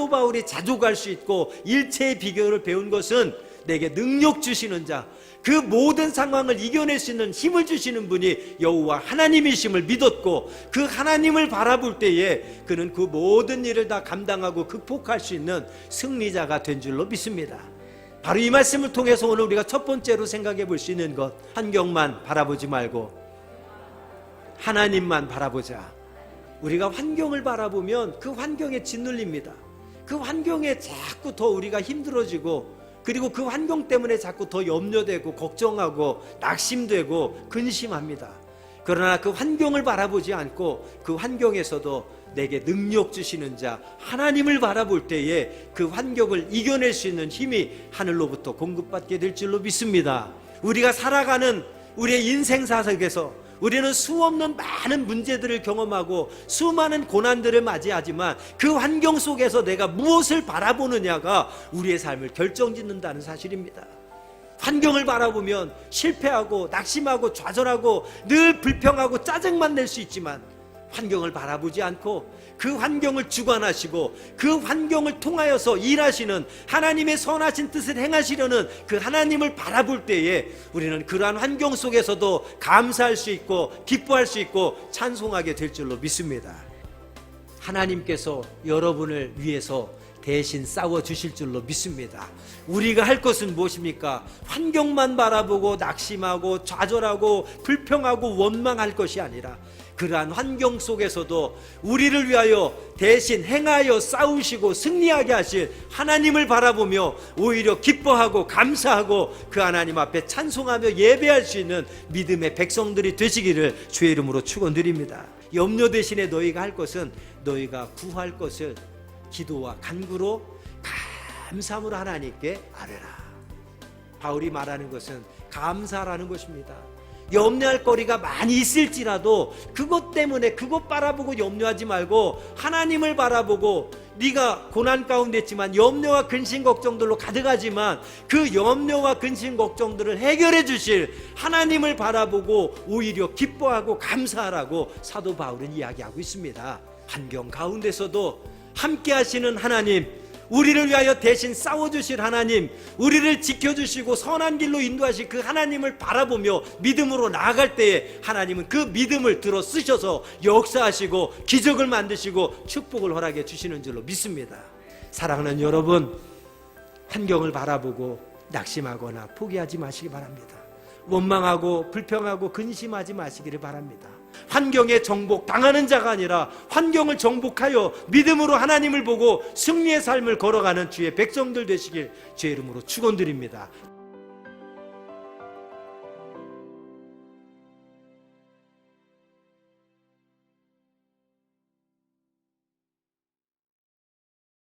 사도 바울이 자족할 수 있고 일체의 비결을 배운 것은 내게 능력 주시는 자, 그 모든 상황을 이겨낼 수 있는 힘을 주시는 분이 여호와 하나님이심을 믿었고 그 하나님을 바라볼 때에 그는 그 모든 일을 다 감당하고 극복할 수 있는 승리자가 된 줄로 믿습니다. 바로 이 말씀을 통해서 오늘 우리가 첫 번째로 생각해 볼 수 있는 것 환경만 바라보지 말고 하나님만 바라보자. 우리가 환경을 바라보면 그 환경에 짓눌립니다. 그 환경에 자꾸 더 우리가 힘들어지고 그리고 그 환경 때문에 자꾸 더 염려되고 걱정하고 낙심되고 근심합니다. 그러나 그 환경을 바라보지 않고 그 환경에서도 내게 능력 주시는 자 하나님을 바라볼 때에 그 환경을 이겨낼 수 있는 힘이 하늘로부터 공급받게 될 줄로 믿습니다. 우리가 살아가는 우리의 인생사 속에서 우리는 수없는 많은 문제들을 경험하고 수많은 고난들을 맞이하지만 그 환경 속에서 내가 무엇을 바라보느냐가 우리의 삶을 결정짓는다는 사실입니다. 환경을 바라보면 실패하고 낙심하고 좌절하고 늘 불평하고 짜증만 낼 수 있지만 환경을 바라보지 않고 그 환경을 주관하시고 그 환경을 통하여서 일하시는 하나님의 선하신 뜻을 행하시려는 그 하나님을 바라볼 때에 우리는 그러한 환경 속에서도 감사할 수 있고 기뻐할 수 있고 찬송하게 될 줄로 믿습니다. 하나님께서 여러분을 위해서 대신 싸워 주실 줄로 믿습니다. 우리가 할 것은 무엇입니까? 환경만 바라보고 낙심하고 좌절하고 불평하고 원망할 것이 아니라 그러한 환경 속에서도 우리를 위하여 대신 행하여 싸우시고 승리하게 하실 하나님을 바라보며 오히려 기뻐하고 감사하고 그 하나님 앞에 찬송하며 예배할 수 있는 믿음의 백성들이 되시기를 주의 이름으로 축원드립니다. 염려 대신에 너희가 할 것은 너희가 구할 것을 기도와 간구로 감사함으로 하나님께 아뢰라. 바울이 말하는 것은 감사라는 것입니다. 염려할 거리가 많이 있을지라도 그것 때문에 그것 바라보고 염려하지 말고 하나님을 바라보고 네가 고난 가운데 있지만 염려와 근심 걱정들로 가득하지만 그 염려와 근심 걱정들을 해결해 주실 하나님을 바라보고 오히려 기뻐하고 감사하라고 사도 바울은 이야기하고 있습니다. 환경 가운데서도 함께 하시는 하나님 우리를 위하여 대신 싸워주실 하나님, 우리를 지켜주시고 선한 길로 인도하실 그 하나님을 바라보며 믿음으로 나아갈 때에 하나님은 그 믿음을 들어 쓰셔서 역사하시고 기적을 만드시고 축복을 허락해 주시는 줄로 믿습니다. 사랑하는 여러분, 환경을 바라보고 낙심하거나 포기하지 마시기 바랍니다. 원망하고 불평하고 근심하지 마시기를 바랍니다. 환경에 정복 당하는 자가 아니라 환경을 정복하여 믿음으로 하나님을 보고 승리의 삶을 걸어가는 주의 백성들 되시길 주의 이름으로 축원드립니다.